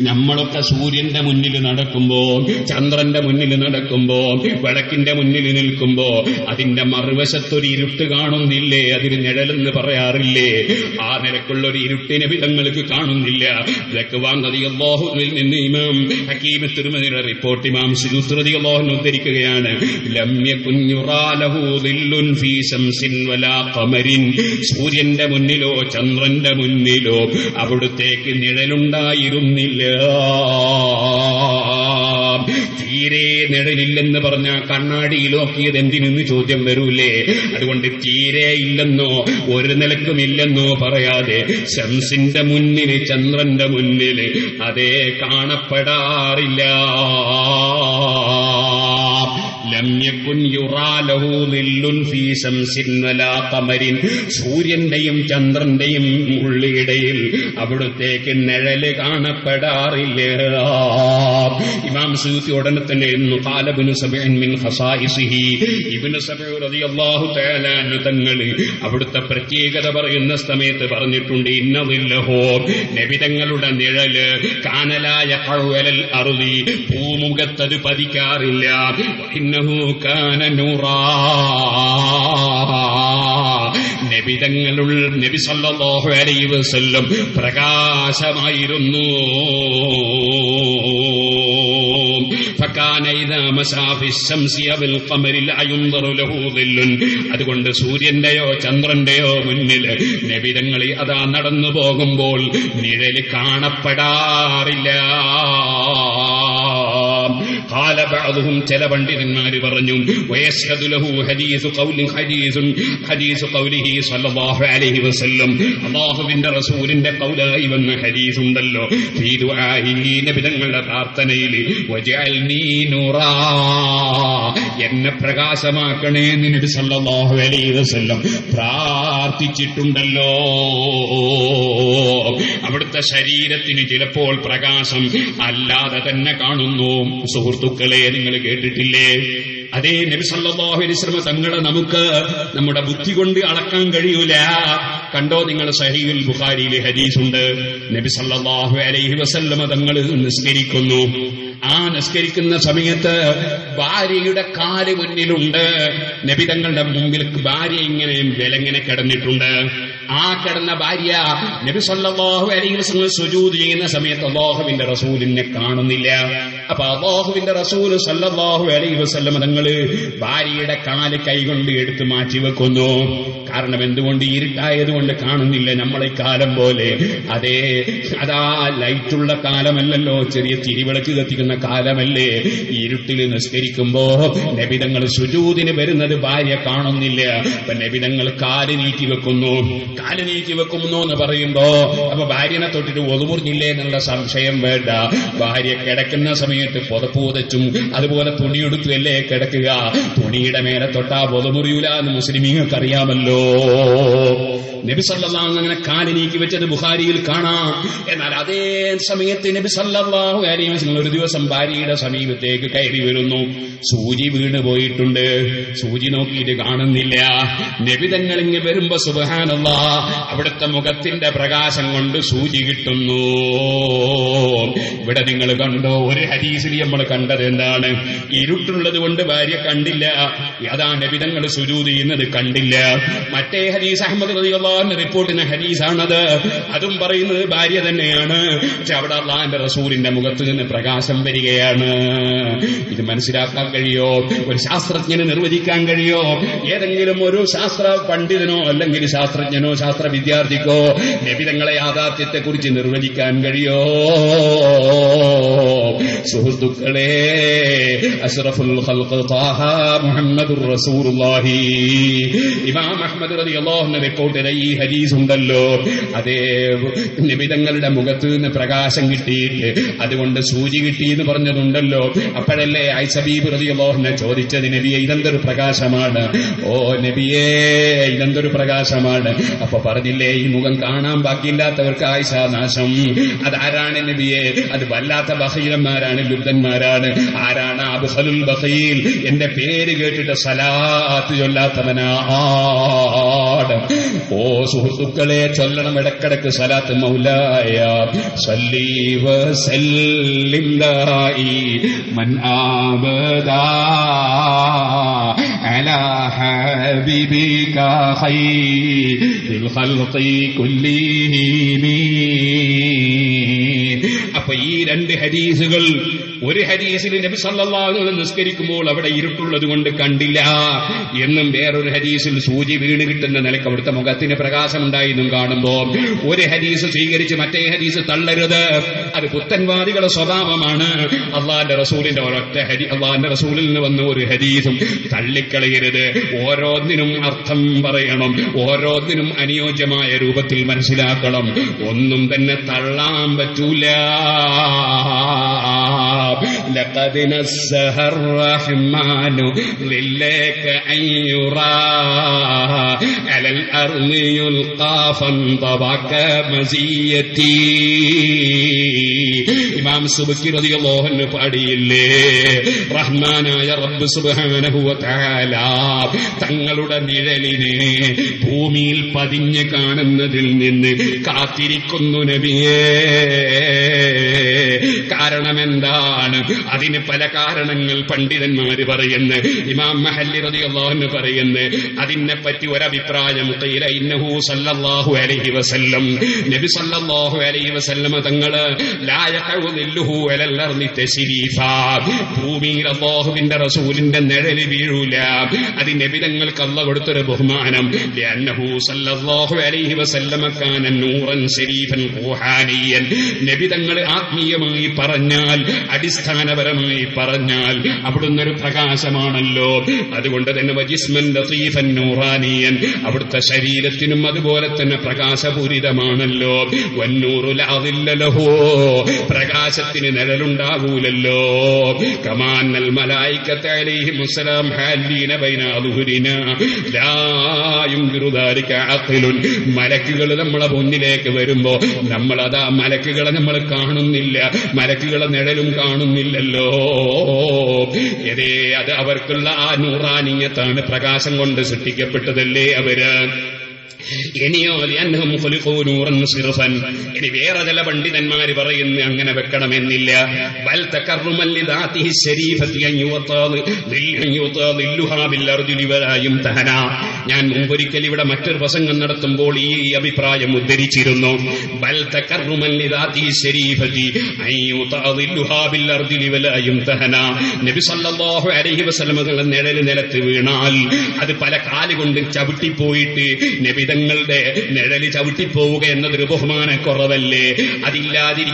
നമ്മളൊക്കെ സൂര്യന്റെ മുന്നിൽ നടക്കുമ്പോ ചന്ദ്രന്റെ മുന്നിൽ നടക്കുമ്പോ വിളക്കിന്റെ മുന്നിൽ നിൽക്കുമ്പോ അതിന്റെ മറുവശത്തൊരു ഇരുട്ട് കാണുന്നില്ലേ? അതിന് നിഴലെന്ന് പറയാറില്ലേ? ആ നിലക്കുള്ള ഒരു ഇരുട്ടിനെ വിധങ്ങൾക്ക് കാണുന്നില്ല. വാങ്ങതി നിന്ന് ഇമാം ഹക്കീമ തിരുമതിയുടെ റിപ്പോർട്ട് ഇമാം സുജുസ്രതി അള്ളാഹുൻ ഉദ്ധരിക്കുകയാണ്. സൂര്യന്റെ മുന്നിലോ ചന്ദ്രന്റെ മുന്നിലോ അവിടുത്തേക്ക് നിഴലുണ്ടായിരുന്നില്ല തീരെ നിഴലില്ലെന്ന് പറഞ്ഞ കണ്ണാടിയിൽ നോക്കിയത് എന്തിനെന്ന് ചോദ്യം വരൂലേ? അതുകൊണ്ട് തീരെ ഇല്ലെന്നോ ഒരു നിലക്കുമില്ലെന്നോ പറയാതെ ശംസിന്റെ മുന്നിൽ ചന്ദ്രന്റെ മുന്നിൽ അതേ കാണപ്പെടാറില്ല. സൂര്യന്റെയും ചന്ദ്രന്റെയും ഉള്ളിടയിൽ അവിടുത്തേക്ക് നിഴൽ കാണപ്പെടാറില്ല. ഇമാം സൂത്തി ഉടനെ തന്നെ കാലബിനു സബിൻ ഇബ്നു സബീ റളിയല്ലാഹു തആല അൻഹു തങ്ങൾ അവിടുത്തെ പ്രത്യേകത പറയുന്ന സമയത്ത് പറഞ്ഞിട്ടുണ്ട് ഇന്നതില്ലഹോ നബിതങ്ങളുടെ നിഴൽ കാനലായ കഴുവലൽ അറുതി ഭൂമുഖത്തത് പതിക്കാറില്ല. ഇന്നഹു കാന നൂറാ നബിതങ്ങളുൾ നബി സല്ലല്ലാഹു അലൈഹി വസല്ലം പ്രകാശമായിരുന്നു فكان إذا مسى في الشمس أو القمر لا ينظر له ظل അതുകൊണ്ട് സൂര്യന്റെയോ ചന്ദ്രന്റെയോ മുന്നിൽ നബിതങ്ങളിൽ അതാ നടന്നു പോകുമ്പോൾ നിഴല് കാണപ്പെടാറില്ല കാല ബഅദുഹും ചില പണ്ഡിതന്മാർ പറഞ്ഞു വയസ്ഹദു ലഹു ഹദീസു ഖൗലി ഹദീസുൻ ഹദീസു ഖൗലിഹി സല്ലല്ലാഹു അലൈഹി വസല്ലം. അല്ലാഹുവിന്റെ റസൂലിന്റെ ഖൗലായി വന്ന ഹദീസ് ഉണ്ടല്ലോ ഫീ ദുആഹി നബി തങ്ങളുടെ പ്രാർത്ഥനയിൽ എന്നെ പ്രകാശമാക്കണേ നിന്നിട്ട് സല്ലാഹു അലൈഹി വസല്ലം പ്രാർത്ഥിച്ചിട്ടുണ്ടല്ലോ. അവിടുത്തെ ശരീരത്തിന് ചിലപ്പോൾ പ്രകാശം അല്ലാതെ തന്നെ കാണുന്നു. സുഹൃത്തുക്കളെ നിങ്ങൾ കേട്ടിട്ടില്ലേ? അതേ നബി സല്ലല്ലാഹു അലൈഹി വസല്ലം തങ്ങളെ നമുക്ക് നമ്മുടെ ബുദ്ധി കൊണ്ട് അളക്കാൻ കഴിയൂല. കണ്ടോ നിങ്ങൾ സഹീൽ ബുഖാരിയിൽ ഹദീസുണ്ട്. നബി സല്ലല്ലാഹു അലൈഹി വസല്ലമ തങ്ങൾ നിസ്കരിക്കുന്നു. ആ നിസ്കരിക്കുന്ന സമയത്ത് ഭാര്യയുടെ കാൽ മുന്നിലുണ്ട്. നബി തങ്ങളുടെ മുമ്പിൽ ഭാര്യ ഇങ്ങനെ വിലങ്ങനെ കിടന്നിട്ടുണ്ട്. ആ കിടന്ന ഭാര്യ നബി സല്ലല്ലാഹു അലൈഹി വസല്ലം സുജൂദ് ചെയ്യുന്ന സമയത്ത് അള്ളാഹുവിന്റെ റസൂലിനെ കാണുന്നില്ല. അപ്പൊ അള്ളാഹുവിന്റെ റസൂൽ സല്ലാഹു അലൈഹി വസല്ലം തങ്ങൾ ഭാര്യയുടെ കാൽ കൈകൊണ്ട് എടുത്തു മാറ്റി വെക്കുന്നു. കാരണം എന്തുകൊണ്ട് ഇരുട്ടായത് കൊണ്ട് കാണുന്നില്ല നമ്മളെ കാലം പോലെ. അതേ അതാ ലൈറ്റുള്ള കാലമല്ലല്ലോ ചെറിയ തിരിവിളക്ക് കത്തിക്കുന്ന കാലമല്ലേ. ഇരുട്ടിൽ നിസ്കരിക്കുമ്പോ നബിതങ്ങൾ സുജൂതിന് വരുന്നത് ഭാര്യ കാണുന്നില്ല. അപ്പൊ നബിതങ്ങൾ കാൽ നീക്കി വെക്കുന്നു. കാൽ നീക്കി വെക്കുന്നു എന്ന് പറയുമ്പോ അപ്പൊ ഭാര്യനെ തൊട്ടിട്ട് ഒതുമുറിഞ്ഞില്ലേ എന്നുള്ള സംശയം വേണ്ട. ഭാര്യ കിടക്കുന്ന സമയത്ത് പുതപ്പുതച്ചും അതുപോലെ തുണിയെടുത്തു അല്ലേ കിടക്കുക. തുണിയുടെ മേലെ തൊട്ടാ പൊതുമുറിയൂല എന്ന് മുസ്ലിമീങ്ങൾക്ക് അറിയാമല്ലോ നബി സല്ലല്ലാഹു അങ്ങനെ കാലിനീക്കി വെച്ചത് ബുഹാരിയിൽ കാണാം. എന്നാൽ അതേ സമയത്ത് നബി അലൈഹി വസല്ലം ഒരു ദിവസം ഭാര്യയുടെ സമീപത്തേക്ക് കയറി വരുന്നു. സൂചി വീണ് പോയിട്ടുണ്ട്. സൂചി നോക്കിയിട്ട് കാണുന്നില്ല. നബി തങ്ങൾ ഇങ്ങ് വരുമ്പോ സുബഹാനുള്ള അവിടുത്തെ മുഖത്തിന്റെ പ്രകാശം കൊണ്ട് സൂചി കിട്ടുന്നു. ഇവിടെ നിങ്ങൾ കണ്ടോ ഒരു ഹരീസിൽ നമ്മൾ കണ്ടത് എന്താണ്? ഇരുട്ടുള്ളത് കൊണ്ട് ഭാര്യ കണ്ടില്ല. അതാ നബിതങ്ങൾ സുരൂ ചെയ്യുന്നത് കണ്ടില്ല. മറ്റേ ഹരീസ് അഹമ്മദ് റതിയുള്ള റിപ്പോർട്ടിന് ഹരീസാണത് അതും പറയുന്നത് ഭാര്യ തന്നെയാണ്. പക്ഷെ അവിടെ അള്ളാഹിന്റെ റസൂലിന്റെ മുഖത്ത് നിന്ന് പ്രകാശം വരികയാണ്. ഇത് മനസ്സിലാക്കാൻ കഴിയോ? ഒരു ശാസ്ത്രജ്ഞന് നിർവചിക്കാൻ കഴിയോ? ഏതെങ്കിലും ഒരു ശാസ്ത്ര പണ്ഡിതനോ അല്ലെങ്കിൽ ശാസ്ത്രജ്ഞനോ ശാസ്ത്ര വിദ്യാർത്ഥിക്കോ നബിതങ്ങളെ യാഥാർത്ഥ്യത്തെ കുറിച്ച് നിർവചിക്കാൻ കഴിയോ? സുഹൃത്തുക്കളെ. അഷ്റഫുൽ താഹ മുഹമ്മദുർ റസൂലുള്ളാഹി. ഇമാം അഹ്മദ് റളിയല്ലാഹു അൻഹു റിപ്പോർട്ട് ചെയ്ത ഈ ഹദീസ് ഉണ്ടല്ലോ. അതേ നിബിതങ്ങളുടെ മുഖത്ത് നിന്ന് പ്രകാശം കിട്ടിയിട്ട് അതുകൊണ്ട് സൂചി കിട്ടി എന്ന് പറഞ്ഞതുണ്ടല്ലോ. അപ്പോഴല്ലേ ഐസബീബ് റളിയല്ലാഹു അൻഹു ചോദിച്ചത് നബിയെ ഇതെന്തൊരു പ്രകാശമാണ്? ഓ നബിയേ ഇതെന്തൊരു പ്രകാശമാണ്? അപ്പൊ പറഞ്ഞില്ലേ ഈ മുഖം കാണാൻ ബാക്കിയില്ലാത്തവർക്ക് ആയിഷ നാശം. അതാരാണ് നബിയെ? അത് വല്ലാത്ത ബഹീരന്മാരാണ് ലുബ്ധന്മാരാണ്. ആരാണ് അബ്ഹലുൽ ബഹീൽ എന്റെ പേര് കേട്ടിട്ട് സലാത്ത് ചൊല്ലാത്തവനാണ് ഓ സുഹൃത്തുക്കളെ ചൊല്ലണം ഇടക്കിടക്ക് സലാത്ത് മൗലായ സല്ലി വസല്ലില്ലാഹി മൻ ആബദാ على حبيبك خير الخلق كلهم അപ്പൊ ഈ രണ്ട് ഹരീസുകൾ ഒരു ഹദീസിൽ നബി വസല്ലം നിസ്കരിക്കുമ്പോൾ അവിടെ ഇരുട്ടുള്ളത് കൊണ്ട് കണ്ടില്ല. എന്നും വേറൊരു ഹരീസിൽ സൂചി വീണ് കിട്ടുന്ന നിലയ്ക്ക് അവിടുത്തെ മുഖത്തിന് പ്രകാശം ഉണ്ടായെന്നും കാണുമ്പോ ഒരു ഹരീസ് സ്വീകരിച്ച് മറ്റേ ഹരീസ് തള്ളരുത്. അത് പുത്തൻവാദികളുടെ സ്വഭാവമാണ്. അള്ളാന്റെ റസൂലിന്റെ ഒരൊറ്റ ഹരി അള്ളാന്റെ റസൂലിൽ നിന്ന് വന്ന ഒരു ഹരീസും തള്ളിക്കളയരുത്. ഓരോന്നിനും അർത്ഥം പറയണം. ഓരോന്നിനും അനുയോജ്യമായ രൂപത്തിൽ മനസ്സിലാക്കണം. ഒന്നും തന്നെ തള്ളാൻ പറ്റൂല. لقد نزه الرحمن ظلك أن يرى على الأرض يلقى فانطبق مزيتي ഇമാം സുബക്കി റളിയല്ലാഹു പാടിയില്ലേ റഹ്മാനായ റബ്ബ് സുബ്ഹാനഹു വ തആല തങ്ങളുടെ നിഴലിനെ ഭൂമിയിൽ പതിഞ്ഞ് കാണുന്നതിൽ നിന്ന് കാത്തിരിക്കുന്നു നബിയേ കാരണം എന്താണ് അതിന് പല കാരണങ്ങൾ പണ്ഡിതന്മാര് പറയുന്നു. ഇമാം മഹല്ലി റളിയല്ലാഹു പറയുന്നു അതിനെ പറ്റി ഒരഭിപ്രായം ഖീല ഇന്നഹു സല്ലല്ലാഹു അലൈഹി വസല്ലം. നബി സല്ലല്ലാഹു അലൈഹി വസല്ലം തങ്ങൾ ഭൂമിയിൽ അല്ലാഹുവിന്റെ റസൂലിന്റെ നിഴൽ വീഴൂല. അത് നബി തങ്ങൾക്ക് അള്ള കൊടുത്തൊരു ബഹുമാനം. സല്ലല്ലാഹു അലൈഹി വസല്ലമ കാന നൂറൻ ശരീഫൻ നബി തങ്ങൾ ആത്മീയമായി പറഞ്ഞാൽ അടിസ്ഥാനപരമായി പറഞ്ഞാൽ അവിടുന്ന് ഒരു പ്രകാശമാണല്ലോ. അതുകൊണ്ട് തന്നെ വജിസ്മൻ ലസീഫൻ നൂറാനിയൻ അവിടുത്തെ ശരീരത്തിനും അതുപോലെ തന്നെ പ്രകാശപൂരിതമാണല്ലോ. വന്നൂറുലാതില്ലലഹോ പ്രകാശത്തിന് നിഴലുണ്ടാകൂലല്ലോ. കമാന്നൽ മലായിക്കത്തെ അലൈഹി മുസ്സലാം ഹാലീന ബൈന അഖിലുൻ. മലക്കുകൾ നമ്മളെ മുന്നിലേക്ക് വരുമ്പോ നമ്മളതാ മലക്കുകളെ നമ്മൾ കാണുന്നില്ല. മലക്കുകളെ നിഴലും കാണുന്നില്ലല്ലോ. ഏതേ അത് അവർക്കുള്ള ആ നൂറാനീയത്താണ് പ്രകാശം കൊണ്ട് സൃഷ്ടിക്കപ്പെട്ടതല്ലേ അവർ? ഇനിയോ ഖുലിഖൂ നൂറൻ സിർഫൻ ഇനി വേറെ ചില പണ്ഡിതന്മാര് പറയുന്നു അങ്ങനെ വെക്കണമെന്നില്ല. ബൽ തകർറുമൻ ലിദാതിഹി ശരീഫത്തി അൻ യുവത്താ ദിൽ യുവത്താ തഹന ബിൽ യുംതഹന ഞാൻ മുമ്പൊരിക്കൽ ഇവിടെ മറ്റൊരു പ്രസംഗം നടത്തുമ്പോൾ ഈ അഭിപ്രായം ഉദ്ധരിച്ചിരുന്നു. ബൽ തകർറുമൻ ലിദാതിഹി ശരീഫത്തി അൻ യുവത്താ ദില്ലുഹാ ബിൽ അർജുലി വലാ യുംതഹന നബി സല്ലല്ലാഹു അലൈഹി വസല്ലമകളുടെ നിഴൽ നിലത്ത് വീണാൽ അത് പല കാലുകൊണ്ട് ചവിട്ടിപ്പോയിട്ട് നബിതങ്ങളുടെ നിഴലി ചവിട്ടിപ്പോവുക എന്നതൊരു ബഹുമാനക്കുറവല്ലേ? അതില്ലാതിരിക്കും